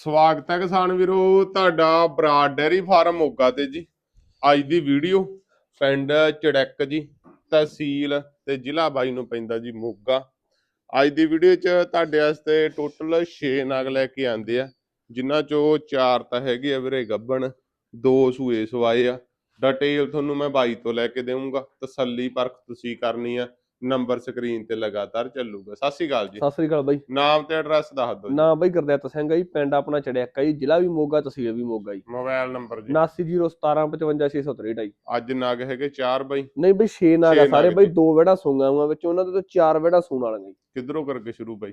ਸਵਾਗਤ ਹੈ ਕਿਸਾਨ ਵੀਰੋ, ਤੁਹਾਡਾ ਬਰਾਡ ਡੈਰੀ ਫਾਰਮ ਮੋਗਾ ਤੇ ਜੀ। ਅੱਜ ਦੀ ਵੀਡੀਓ ਪਿੰਡ ਚੜੈਕ ਜੀ, ਤਹਿਸੀਲ ਤੇ ਜ਼ਿਲ੍ਹਾ ਬਾਈ ਨੂੰ ਪੈਂਦਾ ਜੀ ਮੋਗਾ। ਅੱਜ ਦੀ ਵੀਡੀਓ 'ਚ ਤੁਹਾਡੇ ਵਾਸਤੇ ਟੋਟਲ 6 ਨਗ ਲੈ ਕੇ ਆਂਦੇ ਆ, ਜਿਨ੍ਹਾਂ ਚੋਂ 4 ਤਾਂ ਹੈਗੇ ਆ ਵੀਰੇ ਗੱਬਣ, ਦੋ ਸੂਏ ਸਵਾਏ ਆ। ਡਿਟੇਲ ਤੁਹਾਨੂੰ ਮੈਂ ਬਾਈ ਤੋਂ ਲੈ ਕੇ ਦੇਵਾਂਗਾ, ਤਸੱਲੀ ਪਰਖ ਤੁਸੀਂ ਕਰਨੀ ਆ। ਨੰਬਰ ਸਕਰੀਨ ਤੇ ਲਗਾਤਾਰ ਚੱਲੂਗਾ। ਸਤਿ ਸ਼੍ਰੀ ਅਕਾਲ ਜੀ। ਸਤਿ ਸ੍ਰੀ ਅਕਾਲ ਬਾਈ। ਨਾਮ ਤੇ ਐਡਰੈਸ ਦੱਸ ਦਿਓ ਜੀ। ਨਾ ਬਾਈ ਗੁਰਦਿੱਤ ਸਿੰਘ ਆ ਜੀ ਪਿੰਡ ਆਪਣਾ ਚੜਿਆਕਾ ਜੀ ਜ਼ਿਲ੍ਹਾ ਵੀ ਮੋਗਾ ਤਹਿਸੀਲ ਵੀ ਮੋਗਾ ਜੀ। ਮੋਬਾਈਲ ਨੰਬਰ ਜੀ। 7901755663 ਅੱਜ ਨਗ ਹੈਗੇ 4 ਬਾਈ। ਨਹੀਂ ਬਈ 6 ਨਾਗ ਛੇ ਆ ਸਾਰੇ ਬਾਈ ਜੀ। ਦੋ ਵਿਹੜਾ ਸੂੰਗਾ ਵਾਂ ਵਿੱਚ ਉਹਨਾਂ ਦੇ ਤੋਂ ਚਾਰ ਵਿਹੜਾ ਸੂਣ ਵਾਲੀਆਂ ਜੀ। ਕਿੱਧਰੋਂ ਕਰਕੇ ਸ਼ੁਰੂ ਬਾਈ?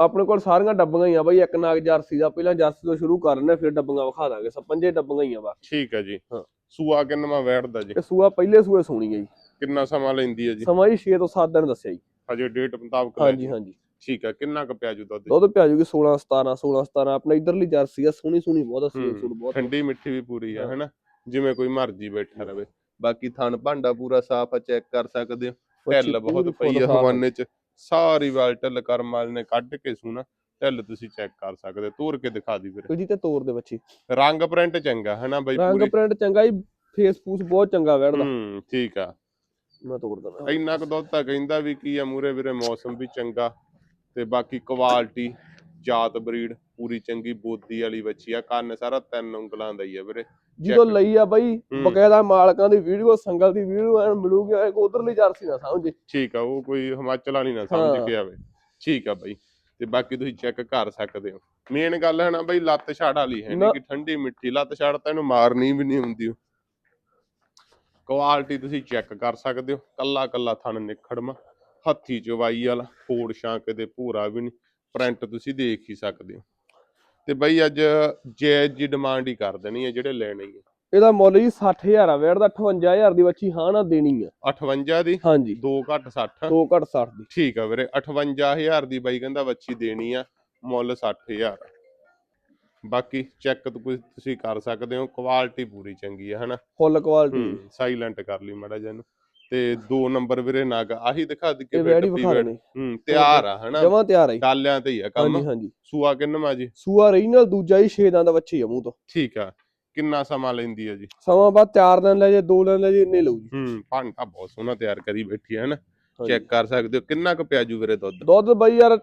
ਆਪਣੇ ਕੋਲ ਸਾਰੀਆਂ ਡੱਬੀਆਂ ਹੀ ਆ ਬਾਈ ਇੱਕ ਨਾਗ ਜਰਸੀ ਦਾ ਪਹਿਲਾਂ ਜਰਸੀ ਤੋਂ ਸ਼ੁਰੂ ਕਰਨੇ ਫਿਰ ਡੱਬੀਆਂ ਵਿਖਾ ਦਾਂਗੇ। ਸਭ ਪੰਜੇ ਡੱਬੀਆਂ ਹੀ ਆ ਬਾ ਠੀਕ ਹੈ ਜੀ। ਹਾਂ। ਸੂਆ ਕਿੰਨਵਾ ਵੈੜਦਾ ਜੀ? ਇਹ ਸੂਆ ਪਹਿਲੇ ਸੂਏ ਸੋਣੀ ਹੈ ਜੀ। ਕਿੰਨਾ ਸਮਾਂ ਲੈਂਦੀ ਹੈ ਜੀ? ਸਮਾਂ ਜੀ 6 ਤੋਂ 7 ਦਿਨ ਦੱਸਿਆ ਜੀ। ਹਜੇ ਡੇਟ ਮੁਤਾਬਕ ਹਾਂਜੀ। ਹਾਂਜੀ। ਠੀਕ ਹੈ ਕਿੰਨਾ ਕੁ ਪਿਆ ਜੂ ਦੁੱਧ? ਦੁੱਧ ਪਿਆ ਜੂਗੀ 16 17 16 17 ਆਪਣੇ ਇਧਰਲੀ ਜਰਸੀ ਆ ਸੋਹਣੀ ਸੋਹਣੀ ਬਹੁਤ ਹੂੰ, ਸੂਣ ਬਹੁਤ ਠੰਡੀ ਮਿੱਠੀ ਵੀ ਪੂਰੀ ਆ ਹਾਂ। ਹੈਨਾ? ਜਿਵੇਂ ਕੋਈ ਮਰਜ਼ੀ ਬੈਠਾ ਰਵੇ। ਬਾਕੀ ਥਣ ਭਾਂਡਾ ਪੂਰਾ ਸਾਫ਼ ਆ ਚੈੱਕ ਕਰ ਸਕਦੇ ਹੋ। ਢਿੱਲ ਬਹੁਤ ਪਈ ਆ। ਹਵਾਨੇ ਚ। ਸਾਰੀ ਵਾਲ ਢਿੱਲ ਕਰਮ ਵਾਲ ਨੇ ਕੱਢ ਕੇ ਸੂਣਾ। ਢਿੱਲ ਤੁਸੀਂ ਚੈੱਕ ਕਰ ਸਕਦੇ ਹੋ। ਤੋਰ ਕੇ ਦਿਖਾ ਦੀ ਵੀਰੇ ਜੀ ਤੇ ਤੋਰ ਦੇ ਬੱਚੀ। ਰੰਗ ਪ੍ਰਿੰਟ ਚੰਗਾ ਹੈਨਾ ਬਾਈ ਰੰਗ ਪੂਰੀ? ਪ੍ਰਿੰਟ ਚੰਗਾ ਜੀ ਫੇਸ ਫੂਸ ਬਹੁਤ ਚੰਗਾ ਵੜਦਾ। ਹੂੰ ਠੀਕ ਆ। ਮੈਂ ਤੋੜ ਦਣਾ ਇੰਨਾ ਕੁ ਦੁੱਧ ਤਾਂ ਕਹਿੰਦਾ ਵੀ ਕੀ ਆ ਮੂਰੇ ਵੀਰੇ ਮੌਸਮ ਵੀ ਚੰਗਾ ਤੇ ਬਾਕੀ ਕੁਆਲਿਟੀ ਜਾਤ ਬਰੀਡ ਪੂਰੀ ਚੰਗੀ ਬੋਦੀ ਵਾਲੀ ਬੱਚੀ ਆ ਕੰਨ ਸਾਰਾ ਤਿੰਨ ਉਂਗਲਾਂ ਦਾ ਹੀ ਆ ਵੀਰੇ। ਜਦੋਂ ਲਈ ਆ ਬਾਈ। ਬਕਾਇਦਾ ਮਾਲਕਾਂ ਦੀ ਵੀਡੀਓ ਸੰਗਲ ਦੀ ਵੀਡੀਓ ਐਨ ਮਿਲੂਗੀ ਐ ਉਧਰਲੀ ਜਰਸੀ ਨਾ ਸਮਝ। ਠੀਕ ਆ ਉਹ ਕੋਈ ਹਿਮਾਚਲ ਵਾਲੀ ਨਾ। ਸਮਝ ਕੇ ਆਵੇ। ਠੀਕ ਆ ਬਾਈ ਤੇ ਬਾਕੀ ਤੁਸੀਂ ਚੈੱਕ ਕਰ ਸਕਦੇ ਹੋ। ਮੇਨ ਗੱਲ ਹੈ ਨਾ ਬਾਈ ਲੱਤ ਛਾੜ ਵਾਲੀ ਹੈ ਨਹੀਂ। ਕਿ ਠੰਡੀ ਮਿੱਠੀ ਲੱਤ ਛਾੜ ਤਾਂ ਇਹਨੂੰ ਮਾਰਨੀ ਵੀ ਨਹੀਂ ਹੁੰਦੀ। ਕੁਆਲਿਟੀ ਤੁਸੀਂ ਚੈੱਕ ਕਰ ਸਕਦੇ ਹੋ। ਕੱਲਾ ਕੱਲਾ ਥਣ ਨਿਖੜਮਾ ਹੱਥੀ ਚਵਾਈ ਵਾਲਾ ਫੋੜ ਸ਼ਾਂਕ ਦੇ ਭੂਰਾ ਵੀ ਨਹੀਂ। ਪ੍ਰਿੰਟ ਤੁਸੀਂ ਦੇਖ ਹੀ ਸਕਦੇ ਹੋ। ਤੇ ਬਾਈ ਅੱਜ ਜੈਜ ਦੀ ਡਿਮਾਂਡ ਹੀ ਕਰ ਦੇਣੀ ਹੈ ਜਿਹੜੇ ਲੈਣੇ ਹੀ ਇਹਦਾ ਮੁੱਲ ਜੀ 60000 ਆ ਵੇੜ ਦਾ 58000 ਦੀ ਬੱਚੀ ਹਾਂ ਨਾ ਦੇਣੀ ਆ। 58 ਦੀ? ਹਾਂਜੀ। 2 ਘੱਟ 60 2 ਘੱਟ 60 ਦੀ। ਠੀਕ ਆ ਵੀਰੇ 58000 ਦੀ ਬਾਈ ਕਹਿੰਦਾ ਬੱਚੀ ਦੇਣੀ ਆ ਮੁੱਲ 60000 ਬਾਕੀ ਚੈੱਕ ਤੁਸੀਂ ਕਰ ਸਕਦੇ ਹੋ ਕੁਆਲਿਟੀ ਪੂਰੀ ਚੰਗੀ ਆ ਹਨਾ? ਫੁੱਲ ਕੁਆਲਿਟੀ ਹੂੰ ਸਾਇਲੈਂਟ ਕਰ ਲਈ ਮੜਾ ਜਨ ਤੇ ਦੋ ਨੰਬਰ ਵੀਰੇ ਨਗ ਆਹੀ ਦਿਖਾ ਦੇ ਇਹ ਵੈੜੀ ਵਿਖਾ ਦੇਣੀ। ਹੂੰ ਤਿਆਰ ਆ ਹਨਾ? ਜਮਾਂ ਤਿਆਰ ਆ ਡਾਲਿਆਂ ਤੇ ਹੀ ਆ ਕੰਮ। ਹਾਂਜੀ ਸੂਆ ਕਿੰਨਵਾ ਜੀ? ਸੂਆ ਰੀਜਨਲ ਦੂਜਾ ਹੀ 6 ਦੰਦ ਬੱਚੀ ਆ ਮੂੰਹ ਤੋਂ। ਠੀਕ ਆ ਕਿੰਨਾ ਸਮਾਂ ਲੈਂਦੀ ਆ ਜੀ? ਸਮਾਂ ਬਾਅਦ 4 ਦਿਨ ਲੈ ਜੇ 2 ਦਿਨ ਲੈ ਜੇ ਇੰਨੇ ਲਊ ਜੀ। ਹੂੰ ਭਾਂਡਾ ਬਹੁਤ ਸੋਹਣਾ ਤਿਆਰ ਕਰੀ ਬੈਠੀ ਹੈ ਹਨਾ। ਚੈੱਕ ਕਰ ਸਕਦੇ ਹੋ ਕਿੰਨਾ ਕੁ ਪਿਆਜੂ ਵੀਰੇ ਦੁੱਧ? ਦੁੱਧ ਬਾਈ ਯਾਰ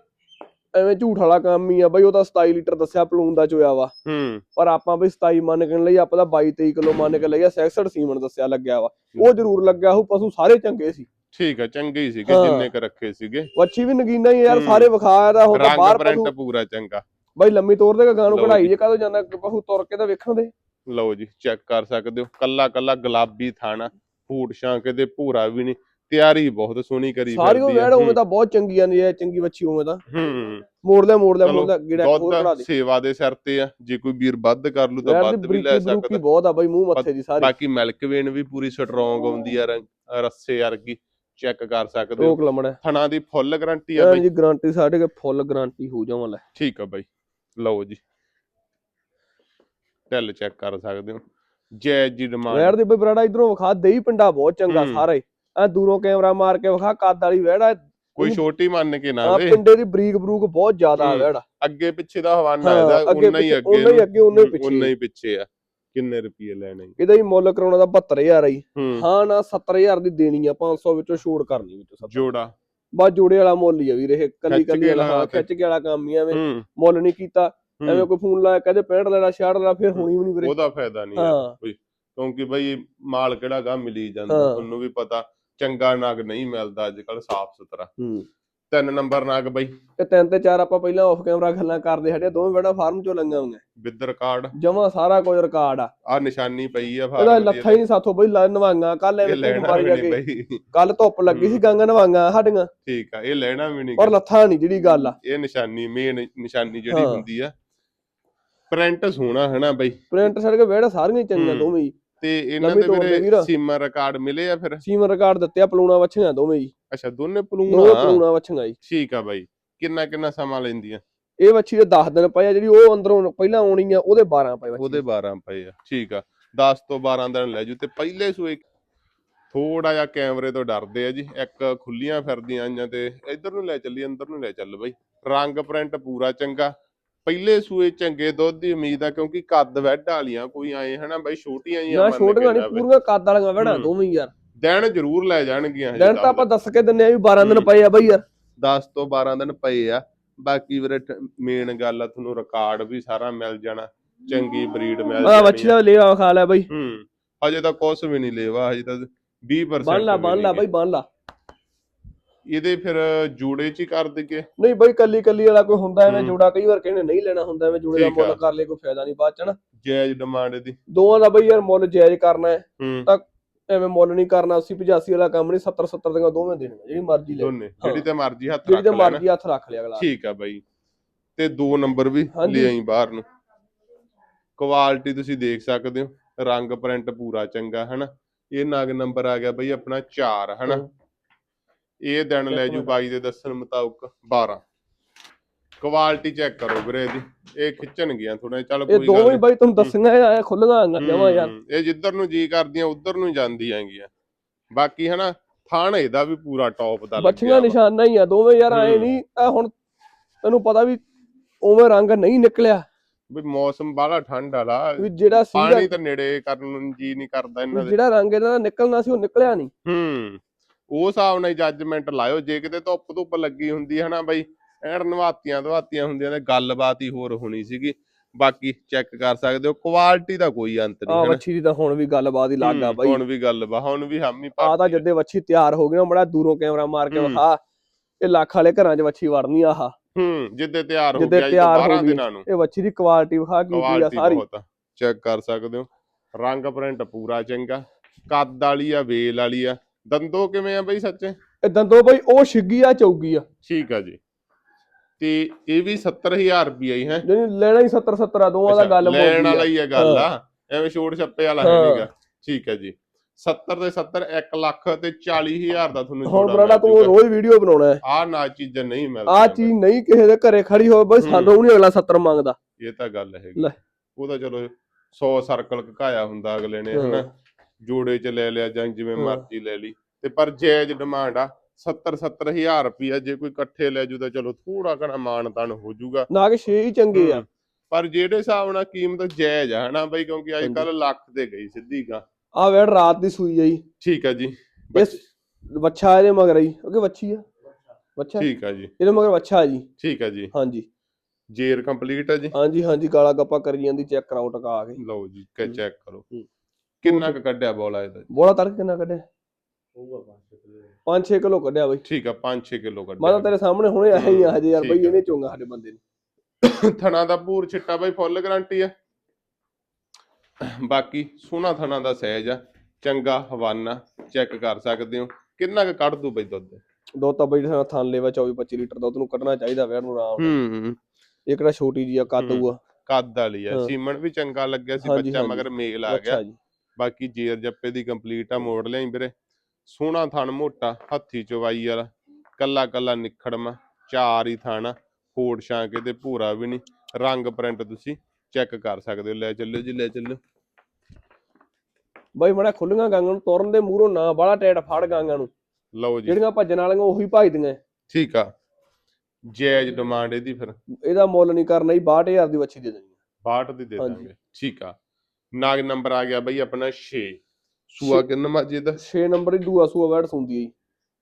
ਐਵੇਂ ਝੂਠ ਵਾਲਾ ਕੰਮ ਹੀ ਆ ਬਾਈ ਉਹ ਤਾਂ 27 ਲੀਟਰ ਦੱਸਿਆ ਪਲੂਨ ਦਾ ਚੋਇਆ ਵਾ। ਹੂੰ। ਪਰ ਆਪਾਂ ਬਈ 27 ਮੰਨ ਕੇ ਲਈ ਆਪਾਂ ਤਾਂ 22 23 ਕਿਲੋ ਮੰਨ ਕੇ ਲਈਆ 66 ਸੀਮਨ ਦੱਸਿਆ ਲੱਗਿਆ ਵਾ। ਉਹ ਜ਼ਰੂਰ ਲੱਗਿਆ ਉਹ ਪਸ਼ੂ ਸਾਰੇ ਚੰਗੇ ਸੀ। ਠੀਕ ਆ ਚੰਗੇ ਹੀ ਸੀਗੇ। ਜਿੰਨੇ ਕ ਰੱਖੇ ਸੀਗੇ। ਵੱਛੀ ਵੀ ਨਗੀਨਾ ਹੀ ਯਾਰ। ਸਾਰੇ ਵਿਖਾਇਆ ਦਾ ਤਾਂ ਰੰਗ ਬਾਹਰ ਪ੍ਰਿੰਟ ਪੂਰਾ ਚੰਗਾ। ਬਾਈ ਲੰਮੀ ਤੋਰ ਦੇ ਗਾਂ ਨੂੰ ਕਢਾਈ ਜੀ। ਕਦੋਂ ਜਾਂਦਾ ਪਸ਼ੂ ਤੁਰ ਕੇ ਤਾਂ ਵੇਖਣ ਦੇ। ਲਓ ਜੀ ਚੈੱਕ ਕਰ ਸਕਦੇ ਹੋ ਕੱਲਾ ਕੱਲਾ ਗੁਲਾਬੀ ਥਾਣਾ ਫੂਟ ਸ਼ਾਂਕ ਦੇ ਭੂਰਾ ਵੀ ਨਹੀਂ। ਤਿਆਰੀ ਬਹੁਤ ਸੋਹਣੀ ਕਰੀ ਸਾਰੀ ਉਹ। ਵੈੜ ਉਵੇਂ ਤਾਂ ਬਹੁਤ ਚੰਗੀਆਂ ਨੇ ਇਹ ਚੰਗੀ ਵੱਛੀ ਉਵੇਂ ਤਾਂ। ਹੂੰ। ਮੋੜ ਲਿਆ ਮੋੜ ਚਲੋ, ਮੋੜ ਲਿਆ ਗਿੜਾ ਹੋਰ ਕਢਾ ਦੇ। ਸੇਵਾ ਦੇ ਸਿਰ ਤੇ ਆ। ਜੇ ਕੋਈ ਵੀਰ ਵੱਧ ਕਰ ਲੂ ਤਾਂ ਵੱਧ ਵੀ ਲੈ ਸਕਦਾ। ਬਹੁਤ ਆ ਬਾਈ ਮੂੰਹ ਮੱਥੇ ਦੀ ਸਾਰੀ। ਬਾਕੀ ਮਿਲਕ ਵੇਨ ਵੀ ਪੂਰੀ ਸਟਰੋਂਗ ਆਉਂਦੀ ਆ ਰੱਸੇ ਵਰਗੀ। ਚੈੱਕ ਕਰ ਸਕਦੇ ਹੋ। ਰੋਕ ਲਮਣਾ ਥਣਾ ਦੀ ਫੁੱਲ ਗਾਰੰਟੀ ਆ ਹਾਂ ਬਈ। ਜੀ ਗਾਰੰਟੀ ਸਾਡੇ ਕੇ ਫੁੱਲ ਗਾਰੰਟੀ ਹੋ ਜਾਵਾਂ ਲੈ। ਠੀਕ ਆ ਬਾਈ। ਲਓ ਜੀ। ਟੈਲ ਚੈੱਕ ਕਰ ਸਕਦੇ ਹੋ। ਜੈ ਜੀ ਡਿਮਾਂਡ ਵੈੜ ਦੀ ਬਈ ਬਰਾੜਾ ਇਧਰੋਂ ਵਿਖਾ ਦੇਈ ਪਿੰਡਾ ਬਹੁਤ ਚੰਗਾ ਹੂੰ। ਸਾਰਾ। ਆ ਦੂਰੋਂ ਕੈਮਰਾ ਮਾਰ ਕੇ ਵਿਖਾ ਕੱਦ ਵਾਲੀ ਆ। ਕੋਈ ਛੋਟੀ ਮੰਨ ਕੇ ਨਾ ਵੇ ਪਿੰਡੇ ਦੀ ਬਰੀਕ ਬਰੂਕ ਬਹੁਤ ਜ਼ਿਆਦਾ ਹੂੰ। ਵੈੜ ਅੱਗੇ ਪਿੱਛੇ ਦਾ ਹਵਾਨਾ ਇਹਦਾ ਉਨਾ ਹੀ ਅੱਗੇ ਉਨਾ ਹੀ ਅੱਗੇ, ਉਨਾ ਹੀ ਪਿੱਛੇ। ਉਨਾ ਹੀ ਪਿੱਛੇ ਆ। ਕਿੰਨੇ ਰੁਪਏ ਲੈਣੇ? ਇਹਦਾ ਹੀ ਮੁੱਲ ਕਰਾਉਣਾ ਦਾ 72000 ਆ ਜੀ। ਹੂੰ। ਨਾ 70000 ਦੀ ਦੇਣੀ ਆ 500 ਵਿੱਚੋਂ ਛੋੜ ਕਰਨੀ ਵਿੱਚੋਂ ਸਭ ਜੋੜਾ। ਬਸ ਜੋੜੇ ਵਾਲਾ ਮੁੱਲ ਹੀ ਆ ਵੀਰ ਇਹ ਕੱਲੀ ਕੱਲੀ ਵਾਲਾ ਖਿੱਚ ਕੇ ਵਾਲਾ ਕੰਮ ਹੀ ਆ ਐਵੇਂ ਮੁੱਲ ਨਹੀਂ ਕੀਤਾ। ਐਵੇਂ ਕੋਈ ਫੋਨ ਲਾਇਆ ਕਹਿੰਦੇ 65 ਲੈਣਾ 66 ਲੈਣਾ ਫਿਰ ਹੋਣੀ ਵੀ ਨਹੀਂ ਵੀਰੇ। ਉਹਦਾ ਫਾਇਦਾ ਨਹੀਂ ਕੋਈ। ਕਿਉਂਕਿ ਬਈ ਮਾਲ ਕਿਹੜਾ ਗਾ ਮਿਲੀ ਜਾਂਦਾ। ਤੁਹਾਨੂੰ ਵੀ ਪਤਾ। ਚੰਗਾ ਨਗ ਨਹੀਂ ਮਿਲਦਾ ਅੱਜ ਕੱਲ ਸਾਫ਼ ਸੁਥਰਾ ਹੂੰ। ਤਿੰਨ ਨੰਬਰ ਨਗ ਬਈ। ਤੇ ਤਿੰਨ ਤੇ ਚਾਰ ਆਪਾਂ ਪਹਿਲਾਂ ਆਫ ਕੈਮਰਾ ਗੱਲਾਂ ਕਰਦੇ ਸਾਡੇ ਦੋਵੇਂ ਬੜਾ ਫਾਰਮ ਚੋਂ ਲੰਗਾ ਹੋਈਆਂ ਬਿੱਦਰ ਕਾਰਡ ਜਮਾ ਸਾਰਾ ਕੁਝ ਰਿਕਾਰਡ ਆ। ਆ ਨਿਸ਼ਾਨੀ ਪਈ ਆ ਇਹਦਾ ਫਾਰਮ ਦੀ। ਲੱਥਾ ਹੀ ਨਹੀਂ ਸਾਥੋਂ ਬਈ ਲਾ ਨਵਾਂਗਾ। ਕੱਲ ਇਹ ਐਵੇਂ ਧੁੱਪ ਮਾਰੀ ਵੀ ਜਾ ਨਹੀਂ ਕੇ। ਬਈ। ਕੱਲ ਧੁੱਪ ਲੱਗੀ ਸੀ ਗੰਗਾ ਨਵਾਂਗਾ ਸਾਡੀਆਂ। ਠੀਕ ਆ ਇਹ ਲੈਣਾ ਵੀ ਨਹੀਂ ਪਰ ਲੱਥਾ ਨਹੀਂ ਜਿਹੜੀ ਗੱਲ ਆ। ਇਹ ਨਿਸ਼ਾਨੀ ਮੇਨ ਨਿਸ਼ਾਨੀ ਜਿਹੜੀ। ਹੁੰਦੀ ਆ। ਪ੍ਰਿੰਟ ਸੋਹਣਾ ਹੈ ਨਾ ਬਈ। ਪ੍ਰਿੰਟ ਸੜ ਕੇ ਵਿਹੜਾ ਸਾਰੀਆਂ ਚੰਗੀਆਂ। ਦੋਵੇਂ ਹੀ। ਤੇ ਇਹਨਾਂ ਦੇ ਵੀਰੇ। ਸੀਮਾ ਰਿਕਾਰਡ ਮਿਲੇ ਆ ਫਿਰ? ਸੀਮਨ ਰਿਕਾਰਡ ਦਿੱਤੇ ਆ ਪਲੂਣਾ ਵੱਛੀਆਂ ਦੋਵੇਂ ਹੀ ਅੱਛਾ ਦੋਨੇ ਦੋਵੇਂ ਪਲੂਣਾ ਪਲੂਣਾ ਵੱਛੀਆਂ ਹੀ ਠੀਕ ਆ ਬਾਈ। ਕਿੰਨਾ ਕਿੰਨਾ ਸਮਾਂ ਲੈਂਦੀਆਂ? ਇਹ ਵੱਛੀ ਦੇ 10 ਦਿਨ ਪਏ ਆ ਜਿਹੜੀ ਉਹ ਅੰਦਰੋਂ ਪਹਿਲਾਂ ਆਉਣੀ ਆ ਉਹਦੇ 12 ਪਏ ਉਹਦੇ 12 ਪਏ ਆ ਠੀਕ ਆ। 10 ਤੋਂ 12 ਦਿਨ ਲੈ ਜੂ ਤੇ ਪਹਿਲੇ ਸੂਏ ਥੋੜਾ ਜਿਹਾ ਕੈਮਰੇ ਤੋਂ ਡਰਦੇ ਆ ਜੀ। ਇੱਕ ਖੁੱਲੀਆਂ ਫਿਰਦੀਆਂ ਆਈਆਂ ਤੇ ਇੱਧਰ ਨੂੰ ਲੈ ਚੱਲੀ ਅੰਦਰ ਨੂੰ ਲੈ ਚੱਲ ਬਈ। ਰੰਗ ਪ੍ਰਿੰਟ ਪੂਰਾ ਚੰਗਾ। ਪਹਿਲੇ ਸੂਏ ਚੰਗੇ ਦੁੱਧ ਦੀ ਉਮੀਦ ਆ ਕਿਉਂਕਿ ਕੱਦ ਵੈਡ ਵਾਲੀਆਂ ਕੋਈ ਆਏ ਹਨਾ ਬਾਈ ਛੋਟੀਆਂ ਹੀ ਨਾ ਛੋਟੀਆਂ ਨਹੀਂ ਪੂਰੀਆਂ ਕੱਦ ਵਾਲੀਆਂ ਵੜਾ। ਦੋਵੇਂ ਯਾਰ। ਦਿਨ ਜ਼ਰੂਰ ਲੈ ਜਾਣਗੀਆਂ ਹਜੇ ਦਿਨ ਤਾਂ ਆਪਾਂ ਦੱਸ- ਕੇ ਦਿੰਨੇ ਆ ਵੀ 12 ਦਿਨ। ਪਏ ਆ ਬਈ ਯਾਰ। 10 ਤੋਂ 12 ਦਿਨ ਪਏ ਆ। ਬਾਕੀ ਵੀਰੇ ਮੇਨ ਗੱਲ ਆ ਤੁਹਾਨੂੰ ਰਿਕਾਰਡ ਵੀ ਸਾਰਾ ਮਿਲ ਜਾਣਾ। ਚੰਗੀ ਬਰੀਡ ਮਿਲ ਆ ਜਾਣੀ ਆ। ਦਾ ਲੇਵਾ ਖਾ ਲਿਆ ਬਈ। ਹੂੰ। ਹਜੇ ਤਾਂ ਕੁਛ ਵੀ ਨਹੀਂ ਲੈਵਾ ਹਜੇ ਤਾਂ 20% ਬੰਨ ਲਾ ਬੰਨ ਲਾ ਬਈ ਬੰਨ ਲਾ। ਇਹਦੇ ਫਿਰ ਜੂੜੇ ਚ ਹੀ ਕਰ ਦਈਏ ਨਹੀਂ ਬਈ ਕੱਲੀ ਕੱਲੀ ਵਾਲਾ ਕੋਈ ਹੁੰਦਾ ਐਵੇਂ। ਜੋੜਾ ਕਈ ਵਾਰ ਕਹਿੰਦੇ ਨਹੀਂ ਲੈਣਾ ਹੁੰਦਾ ਐਵੇਂ ਜੋੜੇ ਦਾ। ਮੁੱਲ ਕਰ ਲਏ ਕੋਈ ਫਾਇਦਾ ਨਹੀਂ ਬਾਅਦ ਚ ਨਾ। ਜਾਇਜ਼ ਡਿਮਾਂਡ ਦੀ ਦੋਵਾਂ ਦਾ ਬਈ ਯਾਰ ਮੁੱਲ ਜਾਇਜ਼ ਕਰਨਾ ਹੈ। ਤਾਂ ਐਵੇਂ ਮੁੱਲ ਨਹੀਂ ਕਰਨਾ 80 85 ਵਾਲਾ ਕੰਮ ਨਹੀਂ 70 70 ਦੀਆਂ ਦੋਵੇਂ ਦੇਣੀਆਂ ਜਿਹੜੀ ਮਰਜ਼ੀ ਲੈ। ਦੋਨੇ ਜਿਹੜੀ ਤੇ ਮਰਜ਼ੀ ਹੱਥ ਜਿਹੜੀ ਰੱਖ ਤੇ ਲੈਣਾ। ਮਰਜ਼ੀ ਹੱਥ ਰੱਖ ਲਿਆ ਅਗਲਾ। ਠੀਕ ਆ ਬਾਈ। ਤੇ ਦੋ ਨੰਬਰ ਵੀ। ਲੈ ਆਈ ਬਾਹਰ ਨੂੰ। ਕੁਆਲਿਟੀ ਤੁਸੀਂ ਦੇਖ ਸਕਦੇ ਹੋ। ਰੰਗ ਪ੍ਰਿੰਟ ਪੂਰਾ ਚੰਗਾ ਹਨਾ? ਇਹ ਨਗ ਨੰਬਰ ਆ ਗਿਆ ਬਈ ਆਪਣਾ 4 ਹਨਾ। ਇਹ ਦਿਨ ਲੈ ਜੂ ਬਾਈ ਦੇ ਦੱਸਣ ਮੁਤਾਬਕ 12 ਕੁਆਲਿਟੀ ਚੈੱਕ ਕਰੋ ਵੀਰੇ ਇਹਦੀ। ਇਹ ਖਿੱਚਣ ਗਿਆ ਥੋੜਾ ਚੱਲ ਇਹ ਕੋਈ ਗੱਲ ਦੋਵੇਂ। ਬਈ ਤੁਹਾਨੂੰ ਦੱਸੀਆਂ ਇਹ ਆਂਗਾ ਜਮਾ ਯਾਰ। ਇਹ ਜਿੱਧਰ ਨੂੰ ਜੀ ਕਰਦੀਆਂ ਉਧਰ ਨੂੰ ਹੀ ਜਾਂਦੀਆਂ ਹੈਗੀਆਂ। ਬਾਕੀ ਹਨਾ ਥਾਣ ਇਹਦਾ ਵੀ ਪੂਰਾ ਟੌਪ ਦਾ ਲੱਗਿਆ ਬੱਚੀਆਂ। ਨਿਸ਼ਾਨਾ ਹੀ ਆ ਦੋਵੇਂ ਯਾਰ ਆਏ। ਨਹੀਂ ਆ ਹੁਣ ਤੈਨੂੰ ਪਤਾ ਵੀ ਉਵੇਂ ਰੰਗ ਨਹੀਂ ਨਿਕਲਿਆ। ਵੀ ਮੌਸਮ ਬਾਹਲਾ ਠੰਡ ਵਾਲਾ। ਵੀ ਜਿਹੜਾ ਸੀਗਾ ਪਾਣੀ ਤਾਂ ਨੇੜੇ ਕਰਨ ਨੂੰ ਜੀ ਨਹੀਂ ਕਰਦਾ ਇਹਨਾਂ ਦੇ। ਜਿਹੜਾ ਰੰਗ ਇਹਦਾ ਨਿਕਲਣਾ ਸੀ ਉਹ ਨਿਕਲਿਆ ਨਹੀਂ। ਹੂੰ। ਉਹ ਹਿਸਾਬ ਨਾਲ ਜੱਜਮੈਂਟ ਲਾਇਓ ਜੇ ਕਿਤੇ ਧੁੱਪ ਧੁੱਪ ਲੱਗੀ ਹੁੰਦੀ ਹੈ ਨਾ ਬਾਈ ਐਨ ਨਵਾਤੀਆਂ ਦਵਾਤੀਆਂ ਹੁੰਦੀਆਂ ਨੇ ਗੱਲਬਾਤ ਹੀ ਹੋਰ ਹੋਣੀ ਸੀਗੀ। ਬਾਕੀ ਚੈੱਕ ਕਰ ਸਕਦੇ ਹੋ ਕੁਆਲਿਟੀ ਦਾ ਕੋਈ ਅੰਤ ਨਹੀਂ ਹੈ ਵੱਛੀ ਦੀ ਤਾਂ ਹੁਣ ਵੀ ਗੱਲਬਾਤ ਹੀ ਲੱਗਾ ਬਾਈ। ਹੁਣ ਵੀ ਗੱਲ ਬਾ ਹੁਣ ਵੀ ਹਾਮੀ ਆ ਤਾਂ। ਜਦੇ ਵੱਛੀ ਤਿਆਰ ਹੋ ਗਈ ਨਾ ਬੜਾ ਦੂਰੋਂ ਕੈਮਰਾ ਮਾਰ ਕੇ। ਵਿਖਾ। ਇਹ ਲੱਖ ਵਾਲੇ ਘਰਾਂ 'ਚ ਵੱਛੀ ਵੜਨੀ ਆਹ। ਹੂੰ ਜਿੱਦੇ ਤਿਆਰ ਹੋ ਗਿਆ ਹੋ 12 ਗਈ। ਦਿਨਾਂ ਨੂੰ। ਇਹ ਵੱਛੀ ਦੀ ਕੁਆਲਿਟੀ ਵਿਖਾ ਕੀ ਆ ਸਾਰੀ। ਚੈੱਕ ਕਰ ਸਕਦੇ ਹੋ। ਰੰਗ ਪ੍ਰਿੰਟ ਪੂਰਾ ਚੰਗਾ। ਕੱਦ ਵਾਲੀ ਆ ਵੇਲ ਵਾਲੀ ਆ। ਦੰਦੋ ਕਿਵੇਂ ਆ ਬਈ ਸੱਚੇ? ਇਹ ਦੰਦੋ ਬਈ ਉਹ ਛਿੱਗੀ ਆ ਚੌਗੀ ਆ। ਠੀਕ ਆ ਜੀ। ਤੇ ਇਹ ਵੀ 70000 ਰੁਪਏ ਹੀ ਹੈ? ਜਿਹੜੀ ਲੈਣਾ ਹੀ 70 70 ਆ ਦੋਵਾਂ ਦਾ ਗੱਲ ਲੈਣ ਮੁੱਕ ਵਾਲਾ ਹੀ ਹੈ ਗੱਲ ਆ। ਐਵੇਂ ਛੋੜ ਛੱਪੇ ਵਾਲਾ ਹੈ। ਨਹੀਂਗਾ ਠੀਕ ਹੈ ਜੀ। 70 ਤੇ 70 1 ਲੱਖ ਤੇ 40000 ਦਾ ਤੁਹਾਨੂੰ ਹੁਣ ਬਰਾੜਾ ਤੂੰ ਰੋਜ਼ ਵੀਡੀਓ ਬਣਾਉਣਾ ਹੈ। ਆ ਨਾ ਚੀਜ਼ਾਂ ਨਹੀਂ ਮਿਲਦੀਆਂ ਆ ਚੀਜ਼ ਨਹੀਂ ਕਿਸੇ ਦੇ ਘਰੇ ਖੜੀ ਹੋਵੇ ਬਈ। ਸਾਨੂੰ ਨਹੀਂ ਅਗਲਾ 70 ਮੰਗਦਾ। ਇਹ ਤਾਂ ਗੱਲ ਹੈਗੀ। ਲੈ। ਉਹ ਤਾਂ ਚਲੋ 100 ਸਰਕਲ ਘਕਾਇਆ ਹੁੰਦਾ ਅਗਲੇ ਨੇ। ਹਨਾ? ਜੋੜੇ ਚ ਲੈ ਲਿਆ ਜਾਂ ਜਿਵੇਂ। ਮਰਜ਼ੀ ਲੈ ਲਈ। ਤੇ ਪਰ ਜਾਇਜ਼ ਡਿਮਾਂਡ ਆ 70 70000 ਰੁਪਿਆ ਜੇ ਕੋਈ ਇਕੱਠੇ ਲੈ ਜੂ ਤਾਂ ਚਲੋ ਥੋੜਾ ਘਣਾ ਮਾਨਤਾਨ ਹੋ ਜਾਊਗਾ ਨਾ ਕਿ ਛੇ ਹੀ ਚੰਗੇ ਆ। ਪਰ ਜਿਹੜੇ ਹਿਸਾਬ ਨਾਲ ਕੀਮਤ ਜਾਇਜ਼ ਆ ਹਨਾ ਬਈ ਕਿਉਂਕਿ ਅੱਜ ਕੱਲ ਲੱਖ ਤੇ ਗਈ ਸਿੱਧੀ ਗਾ ਆ ਵੇੜ ਰਾਤ ਦੀ ਸੂਈ ਆਈ ਠੀਕ ਆ ਜੀ। ਇਸ ਵੱਛਾ ਇਹਦੇ ਮਗਰ ਆਈ ਓਕੇ ਵੱਛੀ ਆ। ਵੱਛਾ। ਠੀਕ ਆ ਜੀ। ਇਹਦੇ ਮਗਰ ਵੱਛਾ ਜੀ। ਠੀਕ ਆ ਜੀ। ਹਾਂਜੀ। ਜੇਰ ਕੰਪਲੀਟ ਆ ਜੀ। ਹਾਂਜੀ ਹਾਂਜੀ ਗਾਲਾ ਗੱਪਾ ਕਰੀ ਜਾਂਦੀ ਚੈੱਕ ਕਰਾਓ ਟਕਾ ਕੇ। ਲਓ ਜੀ। ਚੈੱਕ ਕਰੋ। ਕਿੰਨਾ ਕੁ ਕੱਢਿਆ ਬੋਲਾ ਇਹਦਾ? ਬੋਲਾ ਤੜਕ ਕਿੰਨਾ ਕੱਢਿਆ? 5-6 ਕਿਲੋ। ਕੱਢਿਆ ਬਈ। ਠੀਕ ਆ 5-6 ਕਿਲੋ ਕੱਢਿਆ। ਤੇਰੇ ਸਾਹਮਣੇ ਹੁਣੇ ਆਇਆ ਹੀ ਆ ਹਜੇ ਯਾਰ ਬਈ। ਇਹਨੇ ਚੋਂਗਾ ਸਾਡੇ ਬੰਦੇ ਨੇ। ਥਣਾ ਦਾ ਪੂਰ ਛਿੱਟਾ ਬਾਈ ਫੁੱਲ ਗਾਰੰਟੀ ਆ। ਬਾਕੀ ਸੋਹਣਾ ਥਣਾ ਦਾ ਸਹਿਜ ਆ। ਚੰਗਾ ਹਵਾਨਾ ਚੈੱਕ ਕਰ ਸਕਦੇ ਹੋ। ਕਿੰਨਾ ਕੁ ਕੱਢ ਦੂ ਬਈ ਦੁੱਧ? ਦੋ ਤਾਂ ਬਈ ਥਾਂ ਲੈਵਾ 24-25 ਲੀਟਰ ਦੁੱਧ ਨੂੰ ਕੱਢਣਾ ਚਾਹੀਦਾ ਵੇੜ ਨੂੰ ਆਰਾਮ। ਹੂੰ ਇਹ ਕਿਹੜਾ ਛੋਟੀ ਜੀ ਆ ਕੱਦੂ ਆ। ਕੱਦ ਵਾਲੀ ਆ। ਹਾਂ। ਸੀਮਨ ਵੀ ਚੰਗਾ ਲੱਗਿਆ ਸੀ ਬੱਚਾ। ਮਗਰ ਮੇਲ ਆ ਗਿਆ। ਅੱਛਾ ਜੀ। ਬਾਕੀ ਜੇਰ ਜੱਪੇ ਦੀ ਕੰਪਲੀਟ ਆ ਮੋੜ ਲਿਆਈ ਵੀਰੇ। ਸੋਹਣਾ ਥਣ ਮੋਟਾ ਹੱਥੀ ਚਵਾਈ ਵਾਲਾ। ਕੱਲਾ ਕੱਲਾ ਨਿਖੜਮਾ ਚਾਰ ਹੀ ਥਣ ਫੋੜ ਛਾਂਕੇ ਤੇ ਭੂਰਾ ਵੀ ਨਹੀਂ। ਰੰਗ ਪ੍ਰਿੰਟ ਤੁਸੀਂ ਚੈੱਕ ਕਰ ਸਕਦੇ ਹੋ। ਲੈ ਚੱਲਿਓ ਜੀ ਲੈ ਚੱਲਿਓ। ਬਈ ਮੜਾ ਖੁੱਲੀਆਂ ਗਾਂਗਾਂ ਨੂੰ ਤੁਰਨ ਦੇ ਮੂਹਰੋਂ ਨਾ ਬਾਹਲਾ ਟੈਟ ਫੜ ਗਾਂਗਾਂ ਨੂੰ। ਲਓ ਜੀ। ਜਿਹੜੀਆਂ ਭੱਜਣ ਵਾਲੀਆਂ ਉਹੀ ਭੱਜਦੀਆਂ ਠੀਕ ਆ। ਜਾਇਜ਼ ਡਿਮਾਂਡ ਇਹਦੀ ਫਿਰ। ਇਹਦਾ ਮੁੱਲ ਨਹੀਂ ਕਰਨਾ ਹੀ 62000 ਦੀ ਵੱਛੀ ਦੇ ਦੇਣੀ 62 ਦੀ ਦੇ। ਦਾਂਗੇ। ਠੀਕ ਆ। ਨਾਗ ਨੰਬਰ ਆ ਗਿਆ ਬਈ ਆਪਣਾ 6 ਸੂਆ ਕਿੰਨਾ ਮੱਜੇ ਦਾ 6 ਨੰਬਰ ਦੀ ਦੂਆ ਸੂਆ ਵੈੜ ਸੁੰਦੀ ਹੈ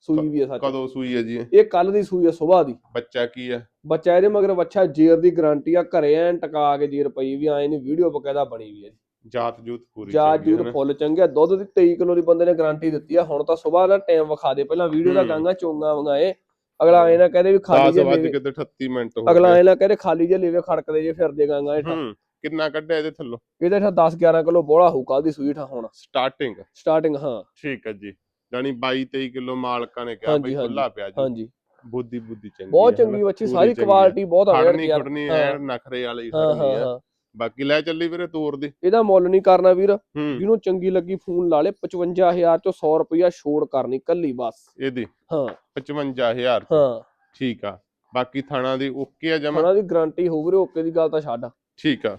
ਸੂਈ ਵੀ ਹੈ ਸੱਚ। ਕਦੋਂ ਸੂਈ ਹੈ ਜੀ ਇਹ? ਇਹ ਕੱਲ ਦੀ ਸੂਈ ਹੈ ਸਵੇਰ ਦੀ। ਬੱਚਾ ਕੀ ਆ ਬੱਚਾ ਇਹਦੇ ਮਗਰ ਬੱਚਾ ਜੇਰ ਦੀ ਗਾਰੰਟੀ ਆ ਘਰੇ ਐਨ ਟਕਾ ਕੇ ਜੇਰ ਪਈ ਵੀ ਆਏ ਨਹੀਂ ਵੀਡੀਓ ਬਕਾਇਦਾ ਬਣੀ ਵੀ ਹੈ ਜਾਤ ਜੂਤ ਪੂਰੀ ਜਾ ਜੂਰ ਨਾ। ਫੁੱਲ ਚੰਗਿਆ ਦੁੱਧ ਦੀ 23 ਕਿਲੋ ਦੀ ਬੰਦੇ ਨੇ ਗਾਰੰਟੀ ਦਿੱਤੀ ਆ ਹੁਣ ਤਾਂ ਸਵੇਰ ਦਾ ਟਾਈਮ ਵਿਖਾ ਦੇ ਪਹਿਲਾਂ ਵੀਡੀਓ ਦਾ ਹੂੰ। ਗਾਂਗਾ ਚੋਂਗਾ ਵੰਗਾਏ ਅਗਲਾ ਐ ਨਾ ਕਹਦੇ ਵੀ ਖਾਲੀ 10 ਜੇ ਵੱਜ ਲੇਵੇ ਕੇ ਤੇ 38 ਮਿੰਟ ਹੋ ਅਗਲਾ ਐ ਨਾ ਕਹਦੇ ਖਾਲੀ ਜੇ ਲੇਵੇ ਖੜਕਦੇ ਜੇ ਫਿਰਦੇ ਗਾਂਗਾ ਹੇਠਾਂ ਹੂੰ। ਕਿੰਨਾ ਕੱਢਿਆ ਇਹਦੇ ਥੱਲੋਂ? ਇਹਦੇ ਠਾ 10 11 ਕਿਲੋ ਬੋਲਾ ਹੋਊ ਕੱਲ ਦੀ ਸੂਈ ਠਾ ਹੁਣ। ਸਟਾਰਟਿੰਗ ਸਟਾਰਟਿੰਗ ਹਾਂ। ਠੀਕ ਹੈ ਜੀ। ਯਾਨੀ 22 23 ਕਿਲੋ ਮਾਲਕਾਂ ਨੇ ਕਿਹਾ ਬਈ। ਖੁੱਲਾ ਪਿਆ ਜੀ। ਹਾਂਜੀ। ਬੁੱਧੀ ਬੁੱਧੀ ਚੰਗੀ ਬਹੁਤ ਹੈ, ਚੰਗੀ? ਬੱਚੀ ਸਾਰੀ ਕੁਆਲਿਟੀ ਬਹੁਤ ਆ ਦੀ ਯਾਰ। ਖੜਨੀ ਹਾਂ। ਨਖਰੇ ਵਾਲੀ ਹਾਂ ਖੜਨੀ ਹਾਂ। ਹਾਂ। ਬਾਕੀ ਲੈ ਚੱਲੀ ਵੀਰੇ ਤੋਰ ਦੀ। ਇਹਦਾ ਮੁੱਲ ਨਹੀਂ ਕਰਨਾ ਵੀਰ। ਹੂੰ। ਜਿਹਨੂੰ ਚੰਗੀ ਲੱਗੀ ਫੋਨ ਲਾ ਲੇ 55000 ਚੋਂ 100 ਰੁਪਇਆ ਛੋੜ ਕਰਨੀ ਕੱਲੀ ਬਸ। ਇਹਦੀ? ਹਾਂ। 55000 ਹਾਂ। ਠੀਕ ਆ। ਬਾਕੀ ਥਾਣਾ ਦੀ ਓਕੇ ਆ ਜਮਾ? ਉਹਨਾਂ ਦੀ ਗਾਰੰਟੀ ਹੋਊ ਵੀਰੇ ਓਕੇ ਦੀ ਗੱਲ ਤਾਂ ਛੱਡ। ਠੀਕ ਆ।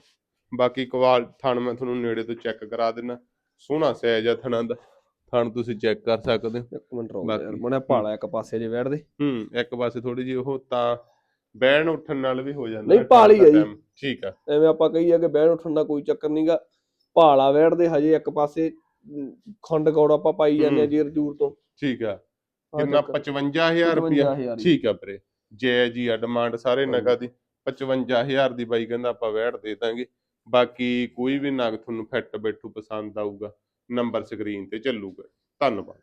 ਬਾਕੀ ਕਵਾਲ ਥਣ ਮੈਂ ਤੁਹਾਨੂੰ ਨੇੜੇ ਤੋਂ ਚੈੱਕ ਕਰਾ ਦੇਣਾ ਸੋਹਣਾ ਸਾਈਜ਼ ਆ ਥਣਾ ਦਾ। ਥਣ ਤੁਸੀਂ ਚੈੱਕ ਕਰ ਸਕਦੇ ਹੋ। ਇੱਕ ਮਿੰਟ ਰੁਕ ਜਾ ਯਾਰ ਮੜਾ ਭਾਲਾ ਇੱਕ ਪਾਸੇ ਜੇ ਬੈਠਦੇ ਹੂੰ ਇੱਕ ਪਾਸੇ ਥੋੜੀ ਜਿਹੀ ਉਹ ਤਾਂ ਬਹਿਣ ਉੱਠਣ ਨਾਲ ਵੀ ਹੋ ਜਾਂਦਾ ਨਹੀਂ, ਭਾਲੀ ਹੈ ਜੀ। ਠੀਕ ਆ। ਐਵੇਂ ਆਪਾਂ ਕਹੀਏ ਕਿ ਬਹਿਣ ਉੱਠਣ ਦਾ ਕੋਈ ਚੱਕਰ ਨਹੀਂਗਾ ਭਾਲਾ ਵੈੜਦੇ ਹਜੇ ਇੱਕ ਪਾਸੇ ਖੰਡ ਗੌੜ ਆਪਾਂ ਪਾਈ ਜਾਂਦੇ ਆ। ਜੀਰ ਜੂਰ ਤੋਂ। ਠੀਕ ਆ। ਕਿੰਨਾ ਚੱਕਰ। 55000 ਰੁਪਇਆ 55,000 ਠੀਕ ਆ ਵੀਰੇ। ਜੈ ਜੀ ਆ ਡਿਮਾਂਡ ਸਾਰੇ ਨਗਾ ਦੀ। 55000 ਦੀ ਬਾਈ ਕਹਿੰਦਾ ਆਪਾਂ ਵੈੜ ਦੇ ਦਾਂਗੇ। ਬਾਕੀ ਕੋਈ ਵੀ ਨਗ ਤੁਹਾਨੂੰ ਫਿੱਟ ਬੈਠੂ ਪਸੰਦ ਆਊਗਾ ਨੰਬਰ ਸਕਰੀਨ ਤੇ ਚੱਲੂਗਾ। ਧੰਨਵਾਦ।